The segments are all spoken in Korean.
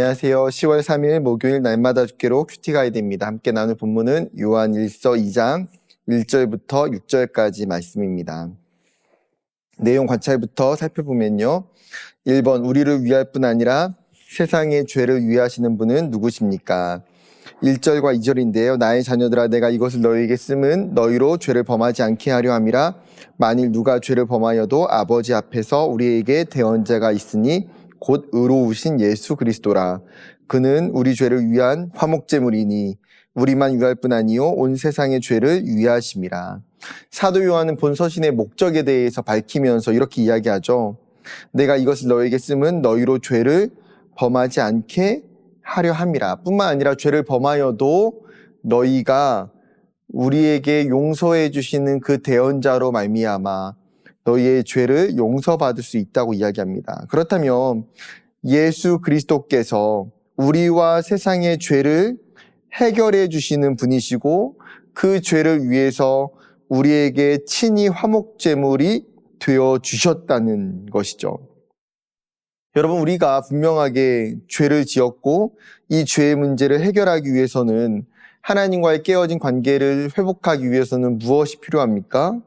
안녕하세요. 10월 3일 목요일 날마다 죽기로 큐티 가이드입니다. 함께 나눌 본문은 요한 1서 2장 1절부터 6절까지 말씀입니다. 내용 관찰부터 살펴보면요. 1번 우리를 위할 뿐 아니라 세상의 죄를 위하시는 분은 누구십니까? 1절과 2절인데요. 나의 자녀들아 내가 이것을 너희에게 쓰면 너희로 죄를 범하지 않게 하려 함이라 만일 누가 죄를 범하여도 아버지 앞에서 우리에게 대언자가 있으니 곧 의로우신 예수 그리스도라. 그는 우리 죄를 위한 화목제물이니 우리만 위할 뿐 아니요 온 세상의 죄를 위하심이라. 사도 요한은 본 서신의 목적에 대해서 밝히면서 이렇게 이야기하죠. 내가 이것을 너에게 쓰면 너희로 죄를 범하지 않게 하려 함이라. 뿐만 아니라 죄를 범하여도 너희가 우리에게 용서해 주시는 그 대언자로 말미암아 너희의 죄를 용서받을 수 있다고 이야기합니다. 그렇다면 예수 그리스도께서 우리와 세상의 죄를 해결해 주시는 분이시고 그 죄를 위해서 우리에게 친히 화목제물이 되어 주셨다는 것이죠. 여러분, 우리가 분명하게 죄를 지었고 이 죄의 문제를 해결하기 위해서는 하나님과의 깨어진 관계를 회복하기 위해서는 무엇이 필요합니까?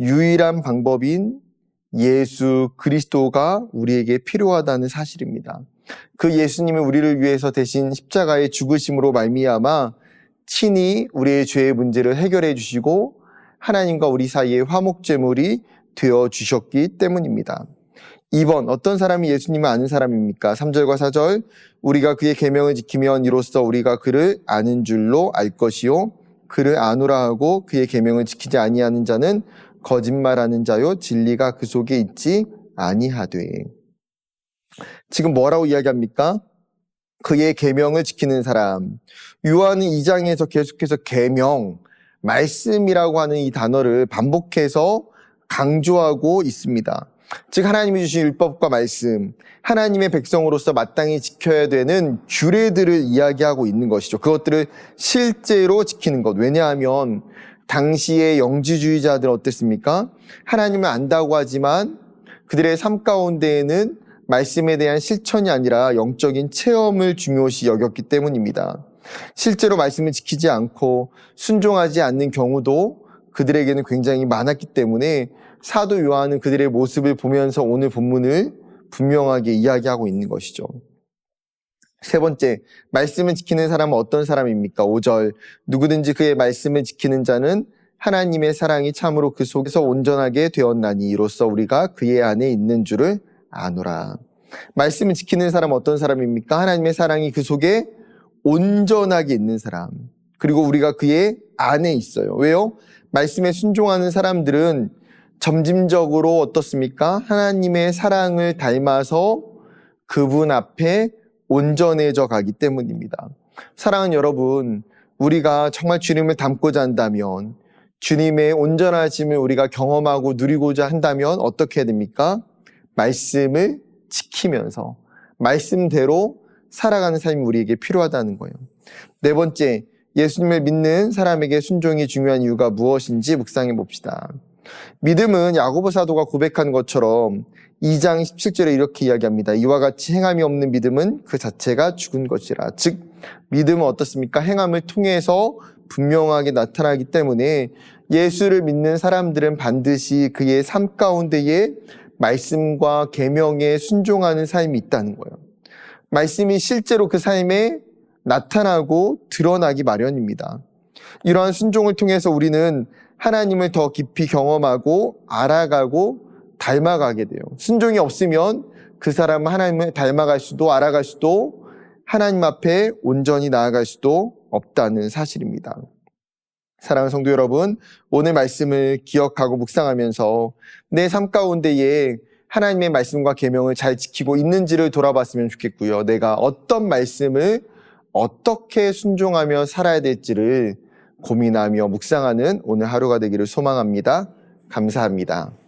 유일한 방법인 예수 그리스도가 우리에게 필요하다는 사실입니다. 그 예수님이 우리를 위해서 대신 십자가의 죽으심으로 말미암아 친히 우리의 죄의 문제를 해결해 주시고 하나님과 우리 사이의 화목제물이 되어 주셨기 때문입니다. 2번 어떤 사람이 예수님을 아는 사람입니까? 3절과 4절 우리가 그의 계명을 지키면 이로써 우리가 그를 아는 줄로 알 것이요 그를 아노라 하고 그의 계명을 지키지 아니하는 자는 거짓말하는 자요 진리가 그 속에 있지 아니하되 지금 뭐라고 이야기합니까? 그의 계명을 지키는 사람 요한은 2장에서 계속해서 계명 말씀이라고 하는 이 단어를 반복해서 강조하고 있습니다. 즉 하나님이 주신 율법과 말씀, 하나님의 백성으로서 마땅히 지켜야 되는 규례들을 이야기하고 있는 것이죠. 그것들을 실제로 지키는 것. 왜냐하면 당시의 영지주의자들 어땠습니까? 하나님을 안다고 하지만 그들의 삶 가운데에는 말씀에 대한 실천이 아니라 영적인 체험을 중요시 여겼기 때문입니다. 실제로 말씀을 지키지 않고 순종하지 않는 경우도 그들에게는 굉장히 많았기 때문에 사도 요한은 그들의 모습을 보면서 오늘 본문을 분명하게 이야기하고 있는 것이죠. 세 번째, 말씀을 지키는 사람은 어떤 사람입니까? 5절, 누구든지 그의 말씀을 지키는 자는 하나님의 사랑이 참으로 그 속에서 온전하게 되었나니 이로써 우리가 그의 안에 있는 줄을 아노라. 말씀을 지키는 사람은 어떤 사람입니까? 하나님의 사랑이 그 속에 온전하게 있는 사람. 그리고 우리가 그의 안에 있어요. 왜요? 말씀에 순종하는 사람들은 점진적으로 어떻습니까? 하나님의 사랑을 닮아서 그분 앞에 온전해져 가기 때문입니다. 사랑은 여러분, 우리가 정말 주님을 닮고자 한다면, 주님의 온전하심을 우리가 경험하고 누리고자 한다면 어떻게 해야 됩니까? 말씀을 지키면서, 말씀대로 살아가는 삶이 우리에게 필요하다는 거예요. 네 번째, 예수님을 믿는 사람에게 순종이 중요한 이유가 무엇인지 묵상해 봅시다. 믿음은 야고보 사도가 고백한 것처럼 2장 17절에 이렇게 이야기합니다. 이와 같이 행함이 없는 믿음은 그 자체가 죽은 것이라. 즉 믿음은 어떻습니까? 행함을 통해서 분명하게 나타나기 때문에 예수를 믿는 사람들은 반드시 그의 삶 가운데에 말씀과 계명에 순종하는 삶이 있다는 거예요. 말씀이 실제로 그 삶에 나타나고 드러나기 마련입니다. 이러한 순종을 통해서 우리는 하나님을 더 깊이 경험하고 알아가고 닮아가게 돼요. 순종이 없으면 그 사람은 하나님을 닮아갈 수도 알아갈 수도 하나님 앞에 온전히 나아갈 수도 없다는 사실입니다. 사랑하는 성도 여러분, 오늘 말씀을 기억하고 묵상하면서 내 삶 가운데에 하나님의 말씀과 계명을 잘 지키고 있는지를 돌아봤으면 좋겠고요. 내가 어떤 말씀을 어떻게 순종하며 살아야 될지를 고민하며 묵상하는 오늘 하루가 되기를 소망합니다. 감사합니다.